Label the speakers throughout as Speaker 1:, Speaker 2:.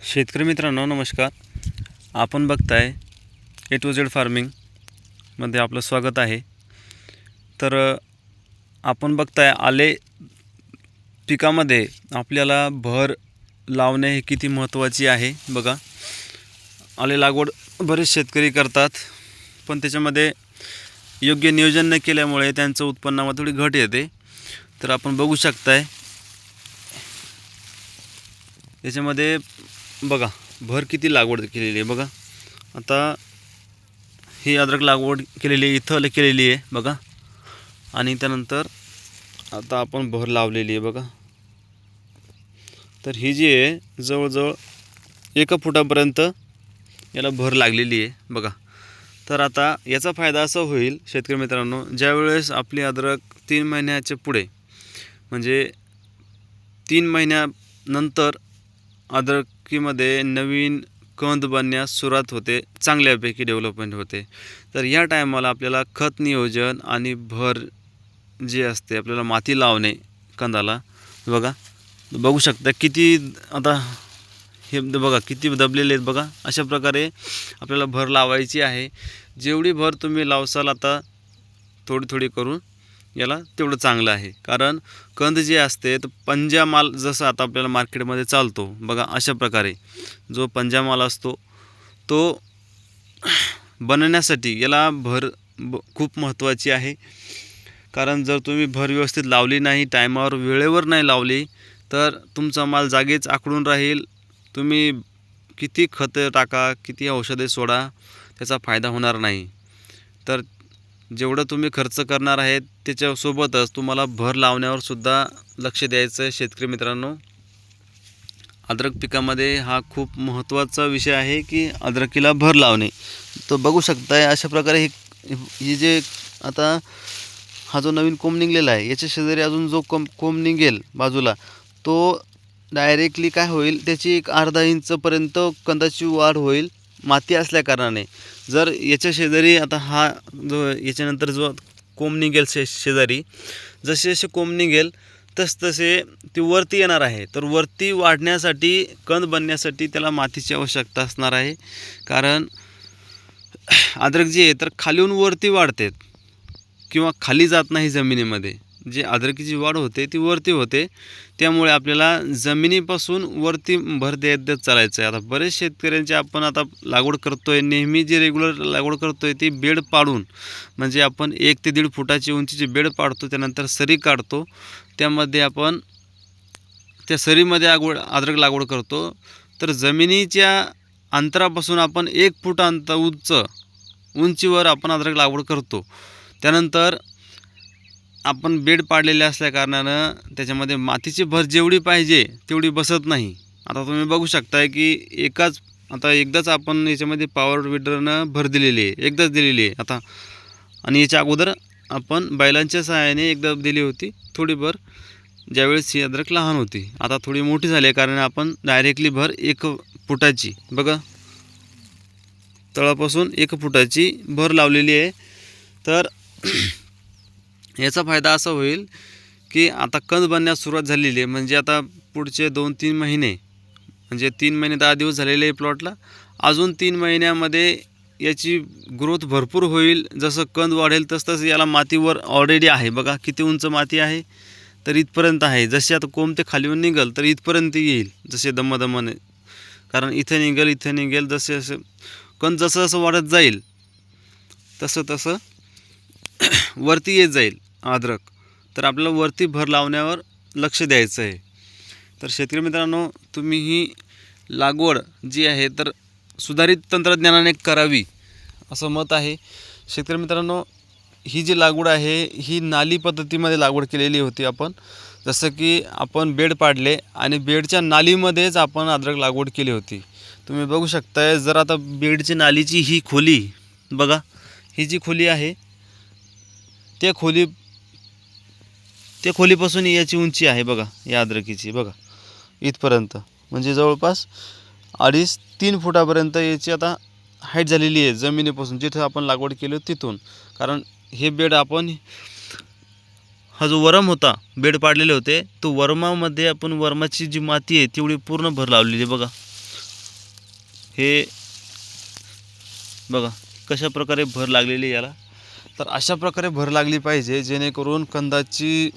Speaker 1: शेतकरी मित्रांनो नमस्कार. आपण बघताय ए टू झेड फार्मिंगमध्ये आपलं स्वागत आहे. तर आपण बघताय आले पिकामध्ये आपल्याला भर लावणे हे किती महत्त्वाची आहे बघा. आले लागवड बरेच शेतकरी करतात पण त्याच्यामध्ये योग्य नियोजन न केल्यामुळे त्यांचं उत्पन्नामध्ये थोडी घट येते. तर आपण बघू शकताय त्याच्यामध्ये बघा भर किती लागवड केलेली आहे बघा. आता ही अद्रक लागवड केलेली आहे इथं केलेली आहे बघा. आणि त्यानंतर आता आपण भर लावलेली आहे बघा. तर ही जी आहे जवळजवळ एका फुटापर्यंत याला भर लागलेली आहे बघा. तर आता याचा फायदा असा होईल शेतकरी मित्रांनो ज्यावेळेस आपली अद्रक तीन महिन्याच्या पुढे म्हणजे तीन महिन्यानंतर अद्रक हॉकीमध्ये नवीन कंद बनण्यास सुरुवात होते चांगल्यापैकी डेव्हलपमेंट होते. तर या टायमाला आपल्याला खत नियोजन आणि भर जे असते आपल्याला माती लावणे कंदाला बघा. बघू शकता किती आता हे बघा किती दबलेले आहेत बघा. अशा प्रकारे आपल्याला भर लावायची आहे. जेवढी भर तुम्ही लावसाल आता थोडी थोडी करून याला तेवढं चांगलं आहे. कारण कंद जे असते तर पंजा माल जसं आता आपल्याला मार्केटमध्ये चालतो बघा अशा प्रकारे जो पंजा माल असतो तो बनण्यासाठी याला भर ब खूप महत्त्वाची आहे. कारण जर तुम्ही भर व्यवस्थित लावली नाही टायमावर वेळेवर नाही लावली तर तुमचा माल जागेच आकडून राहील. तुम्ही किती खतं टाका किती औषधे सोडा त्याचा फायदा होणार नाही. तर जेवढं तुम्ही खर्च करणार आहेत त्याच्यासोबतच तुम्हाला भर लावण्यावर सुद्धा लक्ष द्यायचं आहे शेतकरी मित्रांनो. अद्रक पिकामध्ये हा खूप महत्त्वाचा विषय आहे की अद्रकीला भर लावणे. तर बघू शकताय अशा प्रकारे ही ही जे आता हा जो नवीन कोंब निघलेला आहे याच्या शेजारी अजून जो कोंब कोंब निघेल बाजूला तो डायरेक्टली काय होईल त्याची एक अर्धा इंचपर्यंत कंदाची वाढ होईल. माती असल्या कारणाने. जर याच्या शेजारी आता हा जो याच्यानंतर जो कोंब निघेल शे शेजारी जसे जसे कोंब निघेल तसतसे ती वरती येणार आहे. तर वरती वाढण्यासाठी कंद बनण्यासाठी त्याला मातीची आवश्यकता असणार आहे. कारण अद्रक जे आहे तर खालीहून वरती वाढते किंवा खाली जात नाही जमिनीमध्ये. जे अद्रकीची वाढ होते ती वरती होते. त्यामुळे आपल्याला जमिनीपासून वरती भर देत देत चालायचं आहे आता बरेच शेतकऱ्यांचे आपण आता लागवड करतो आहे नेहमी जी रेग्युलर लागवड करतो आहे ती बेड पाडून म्हणजे आपण एक ते दीड फुटाची उंचीची बेड पाडतो त्यानंतर सरी काढतो. त्यामध्ये आपण त्या सरीमध्ये आगवड अद्रक लागवड करतो. तर जमिनीच्या अंतरापासून आपण एक फूट अंतर उंच उंचीवर आपण अद्रक लागवड करतो. त्यानंतर आपण बेड पाडलेले असल्या कारणानं त्याच्यामध्ये मातीची भर जेवढी पाहिजे तेवढी बसत नाही. आता तुम्ही बघू शकताय की एकाच आता एकदाच आपण याच्यामध्ये पॉवर विडरनं भर दिलेली आहे एकदाच दिलेली आहे. आता आणि याच्या अगोदर आपण बैलांच्या सहाय्याने एकदा दिली होती थोडी भर ज्यावेळेस ही अद्रक लहान होती. आता थोडी मोठी झाली आहे कारण आपण डायरेक्टली भर एक फुटाची बघा. तळापासून एक फुटाची भर लावलेली आहे. तर याचा फायदा असा होईल की आता कंद बनण्यास सुरुवात झालेली आहे. म्हणजे आता पुढचे दोन तीन महिने म्हणजे तीन महिने दहा दिवस झालेले आहे प्लॉटला. अजून तीन महिन्यामध्ये याची ग्रोथ भरपूर होईल. जसं कंद वाढेल तसतसं याला मातीवर ऑलरेडी आहे. बघा किती उंच माती आहे तर इथपर्यंत आहे. जसे आता कोंब ते खालीवर निघल तर इथपर्यंत येईल जसे दमदमाने. कारण इथं निघेल इथं निघेल जसे जसे कंद जसं जसं वाढत जाईल तसं तसं वरती येत जाईल. अद्रक. तर आपल्याला वरती भर लावण्यावर लक्ष द्यायचं आहे. तर शेतकरी मित्रांनो तुम्ही ही लागवड जी आहे तर सुधारित तंत्रज्ञानाने करावी असं मत आहे. शेतकरी मित्रांनो ही जी लागवड आहे ही नाली पद्धतीमध्ये लागवड केलेली होती आपण. जसं की आपण बेड पाडले आणि बेडच्या नालीमध्येच आपण अद्रक लागवड केली होती. तुम्ही बघू शकताय जर आता बेडची नालीची ही खोली बघा ही जी खोली आहे त्या खोली त्या खोलीपासून याची उंची आहे बघा या अद्रकीची बघा. इथपर्यंत. म्हणजे जवळपास अडीच तीन फुटापर्यंत याची आता हाईट झालेली आहे जमिनीपासून. जिथं आपण लागवड केली तिथून. कारण हे बेड आपण हा जो वरम होता बेड पाडलेले होते तो वर्मामध्ये आपण वर्माची जी माती आहे तेवढी पूर्ण भर लावलेली आहे बघा. हे बघा कशा प्रकारे भर लागलेली याला. तर अशा प्रकारे भर लागली पाहिजे जेणेकरून कंदाची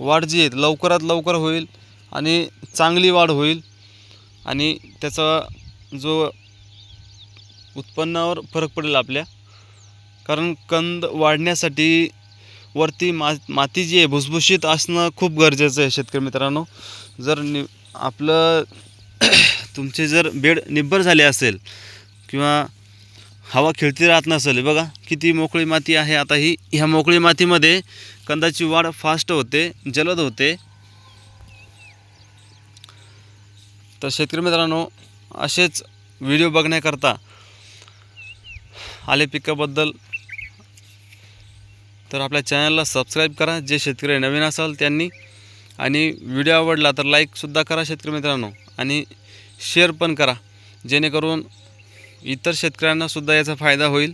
Speaker 1: वाढ जी आहे लवकरात लवकर होईल आणि चांगली वाढ होईल. आणि त्याचा जो उत्पन्नावर फरक पडेल आपल्या. कारण कंद वाढण्यासाठी वरती मा माती जी आहे भुसभुशीत असणं खूप गरजेचं आहे शेतकरी मित्रांनो. जर नि आपलं तुमचे जर बेड निब्बर झाले असेल किंवा हवा खेळती राहत नसेल. बघा किती मोकळी माती आहे. आता ही ह्या मोकळी मातीमध्ये कंदाची वाढ फास्ट होते जलद होते. तर शेतकरी मित्रांनो असेच व्हिडिओ बघण्याकरता आले पिकाबद्दल. तर आपल्या चॅनलला सबस्क्राईब करा. जे शेतकरी नवीन असाल त्यांनी. आणि व्हिडिओ आवडला तर लाईकसुद्धा करा शेतकरी मित्रांनो. आणि शेअर पण करा. जेणेकरून इतर शेतकऱ्यांनासुद्धा याचा फायदा होईल.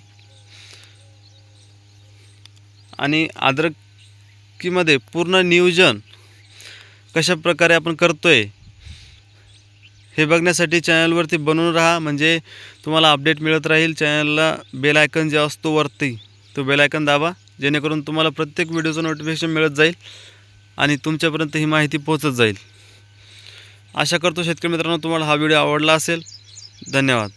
Speaker 1: आणि अद्रकीमध्ये पूर्ण नियोजन कशा प्रकारे आपण करतो आहे हे बघण्यासाठी चॅनलवरती बनवून राहा. म्हणजे तुम्हाला अपडेट मिळत राहील. चॅनलला बेल आयकन जे असतो वरती तो बेल आयकन दाबा. जेणेकरून तुम्हाला प्रत्येक व्हिडिओचं नोटिफिकेशन मिळत जाईल आणि तुमच्यापर्यंत ही माहिती पोहोचत जाईल. आशा करतो शेतकरी मित्रांनो तुम्हाला हा व्हिडिओ आवडला असेल. धन्यवाद.